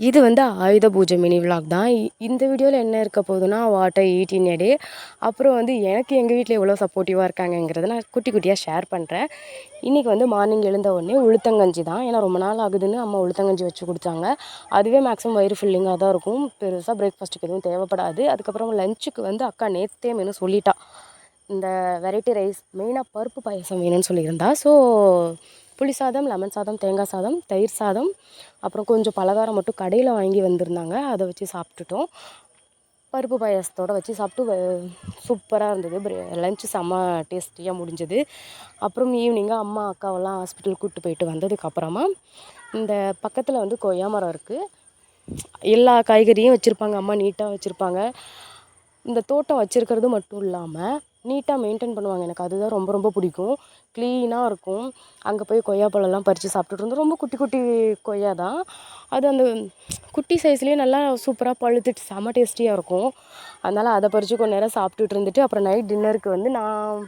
இது வந்து ஆயுத பூஜை மினி விலாக் தான். இந்த வீடியோவில் என்ன இருக்க போகுதுன்னா வாட்டர் எயிட்டீன் டே அப்புறம் வந்து எனக்கு எங்கள் வீட்டில் எவ்வளோ சப்போர்ட்டிவாக இருக்காங்கங்கிறத நான் குட்டி குட்டியாக ஷேர் பண்ணுறேன் இன்றைக்கி வந்து மார்னிங் எழுந்த உடனே உளுத்தங்கஞ்சி தான். ஏன்னா ரொம்ப நாள் ஆகுதுன்னு அம்மா உளுத்தங்கஞ்சி வச்சு கொடுத்தாங்க. அதுவே மேக்ஸிமம் வயிறு ஃபில்லிங்காக தான் இருக்கும். பெருசாக பிரேக்ஃபாஸ்ட்டுக்கு எதுவும் தேவைப்படாது. அதுக்கப்புறம் லஞ்சுக்கு வந்து அக்கா நேற்றே மெனு சொல்லிட்டா. இந்த வெரைட்டி ரைஸ் மெயினாக பருப்பு பாயசம் வேணும்னு சொல்லியிருந்தா. ஸோ புளி சாதம் லெமன் சாதம் தேங்காய் சாதம் தயிர் சாதம் அப்புறம் கொஞ்சம் பலகாரம் மட்டும் கடையில் வாங்கி வந்திருந்தாங்க. அதை வச்சு சாப்பிட்டுட்டோம். பருப்பு பாயாசத்தோடு வச்சு சாப்பிட்டு சூப்பராக இருந்தது. லஞ்சு செம்ம டேஸ்டியாக முடிஞ்சது. அப்புறம் ஈவினிங்காக அம்மா அக்காவெல்லாம் ஹாஸ்பிட்டல் கூப்பிட்டு போயிட்டு வந்ததுக்கப்புறமா இந்த பக்கத்தில் வந்து கொய்யா மரம் இருக்குது எல்லா காய்கறியும் வச்சுருப்பாங்க. அம்மா நீட்டாக வச்சுருப்பாங்க. இந்த தோட்டம் வச்சுருக்கிறது மட்டும் இல்லாமல் நீட்டாக மெயின்டைன் பண்ணுவாங்க. எனக்கு அதுதான் ரொம்ப ரொம்ப பிடிக்கும். க்ளீனாக இருக்கும். அங்கே போய் கொய்யாப்பழம்லாம் பறித்து சாப்பிட்டுட்டு இருந்தோம். ரொம்ப குட்டி குட்டி கொய்யா தான். அது அந்த குட்டி சைஸ்லேயே நல்லா சூப்பராக பழுத்துட்டு செம்ம டேஸ்டியாக இருக்கும். அதனால் அதை பறித்து கொஞ்ச நேரம் சாப்பிட்டுட்டு இருந்துட்டு அப்புறம் நைட் டின்னருக்கு வந்து நான்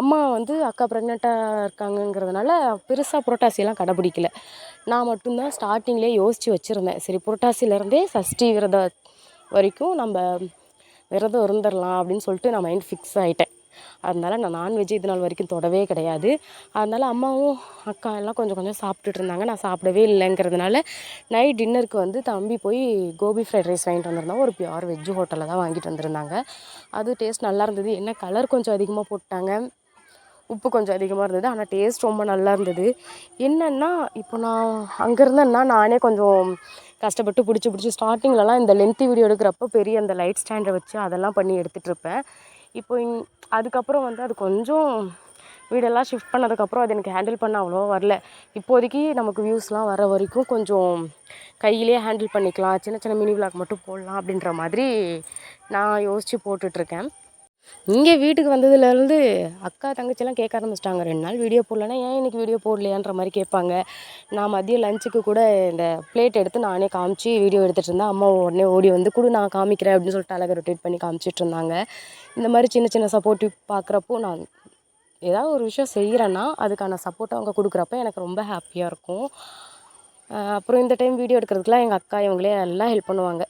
அம்மா வந்து அக்கா ப்ரெக்னெண்ட்டாக இருக்காங்கங்கிறதுனால பெருசாக புரோட்டாசியெல்லாம் கடைப்பிடிக்கல நான் மட்டும்தான் ஸ்டார்டிங்லேயே யோசித்து வச்சுருந்தேன். சரி புரோட்டாசிலேருந்தே சஷ்டி விரதம் வரைக்கும் நம்ம விரதம் இருந்துடலாம் அப்படின்னு சொல்லிட்டு நான் மைண்ட் ஃபிக்ஸ் ஆகிட்டேன் அதனால் நான் நான்வெஜ் இது நாள் வரைக்கும் தொடவே கிடையாது. அதனால் அம்மாவும் அக்கா எல்லாம் கொஞ்சம் கொஞ்சம் சாப்பிட்டுட்டு இருந்தாங்க. நான் சாப்பிடவே இல்லைங்கிறதுனால நைட் டின்னருக்கு வந்து தம்பி போய் கோபி ஃப்ரைட் ரைஸ் வாங்கிட்டு வந்திருந்தாங்க. ஒரு பியூர் வெஜ் ஹோட்டலில் தான் வாங்கிட்டு வந்திருந்தாங்க. அது டேஸ்ட் நல்லா இருந்தது. என்ன கலர் கொஞ்சம் அதிகமாக போட்டாங்க. உப்பு கொஞ்சம் அதிகமாக இருந்தது. ஆனால் டேஸ்ட் ரொம்ப நல்லா இருந்தது. என்னென்னா இப்போ நான் அங்கே இருந்தேன்னா நானே கொஞ்சம் கஷ்டப்பட்டு பிடிச்சி பிடிச்சி ஸ்டார்டிங்லலாம் இந்த லென்த்தி வீடியோ எடுக்கிறப்போ பெரிய அந்த லைட் ஸ்டாண்டை வச்சு அதெல்லாம் பண்ணி எடுத்துகிட்டு இருப்பேன். இப்போ இங் அதுக்கப்புறம் வந்து அது கொஞ்சம் வீடெல்லாம் ஷிஃப்ட் பண்ணதுக்கப்புறம் அது எனக்கு ஹேண்டில் பண்ண அவ்வளோவா வரல. இப்போதைக்கு நமக்கு வியூஸ்லாம் வர வரைக்கும் கொஞ்சம் கையிலே ஹேண்டில் பண்ணிக்கலாம். சின்ன சின்ன மினி விளாக் மட்டும் போடலாம் அப்படின்ற மாதிரி நான் யோசித்து போட்டுட்ருக்கேன் இங்கே வீட்டுக்கு வந்ததுலேருந்து அக்கா தங்கச்சிலாம் கேட்க ஆரம்பிச்சிட்டாங்க. ரெண்டு நாள் வீடியோ போடலன்னா ஏன் இன்றைக்கி வீடியோ போடலையான்ற மாதிரி கேட்பாங்க. நான் மதியம் லஞ்சுக்கு கூட இந்த பிளேட் எடுத்து நானே காமிச்சு வீடியோ எடுத்துகிட்டு இருந்தேன். அம்மா உடனே ஓடி வந்து கூட நான் காமிக்கிறேன் அப்படின்னு சொல்லிட்டு அழகாக ரொட்டேட் பண்ணி காமிச்சிட்டு இருந்தாங்க. இந்த மாதிரி சின்ன சின்ன சப்போர்ட்டிவ் பார்க்குறப்போ நான் ஏதாவது ஒரு விஷயம் செய்கிறேன்னா அதுக்கான சப்போர்ட்டை அவங்க கொடுக்குறப்ப எனக்கு ரொம்ப ஹாப்பியாக இருக்கும். அப்புறம் இந்த டைம் வீடியோ எடுக்கிறதுக்குலாம் எங்கள் அக்கா இவங்களே எல்லாம் ஹெல்ப் பண்ணுவாங்க.